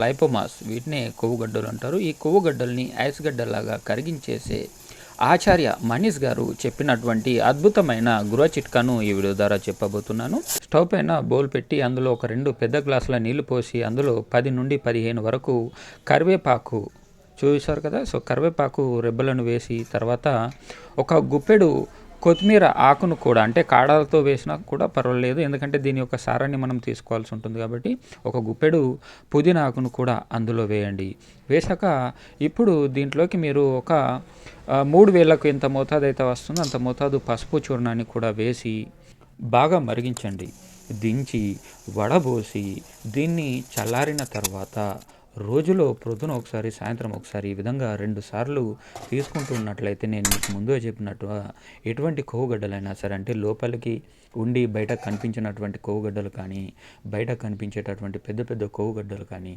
Lipomas వీటినే కొవ్వుగడ్డలు అంటారు. ఈ కొవ్వుగడ్డల్ని ఐస్ కరిగించేసే ఆచార్య మనీష్ గారు చెప్పినటువంటి అద్భుతమైన గృహ చిట్కాను ఈ వీడియో ద్వారా చెప్పబోతున్నాను. స్టవ్ పైన బౌల్ పెట్టి అందులో ఒక రెండు పెద్ద గ్లాసుల నీళ్ళు పోసి అందులో పది నుండి పదిహేను వరకు కరివేపాకు చూసారు కదా? సో కరివేపాకు రెబ్బలను వేసి తర్వాత ఒక గుప్పెడు కొత్తిమీర ఆకును కూడా అంటే కాడలతో వేసినా కూడా పర్వాలేదు. ఎందుకంటే దీని యొక్క సారాన్ని మనం తీసుకోవాల్సి ఉంటుంది కాబట్టి ఒక గుప్పెడు పుదీనా ఆకును కూడా అందులో వేయండి. వేసాక ఇప్పుడు దీంట్లోకి మీరు ఒక మూడు వేలకు ఎంత మోతాదు అయితే వస్తుందో అంత మోతాదు పసుపు చూర్ణాన్ని కూడా వేసి బాగా మరిగించండి. దించి వడబోసి దీన్ని చల్లారిన తర్వాత రోజులో ప్రొద్దున ఒకసారి సాయంత్రం ఒకసారి ఈ విధంగా రెండు సార్లు తీసుకుంటూ ఉన్నట్లయితే నేను మీకు ముందే చెప్పినట్టుగా ఎటువంటి కొవ్వుగడ్డలైనా సరే అంటే లోపలికి ఉండి బయట కనిపించినటువంటి కొవ్వుగడ్డలు కానీ బయట కనిపించేటటువంటి పెద్ద పెద్ద కొవ్వుగడ్డలు కానీ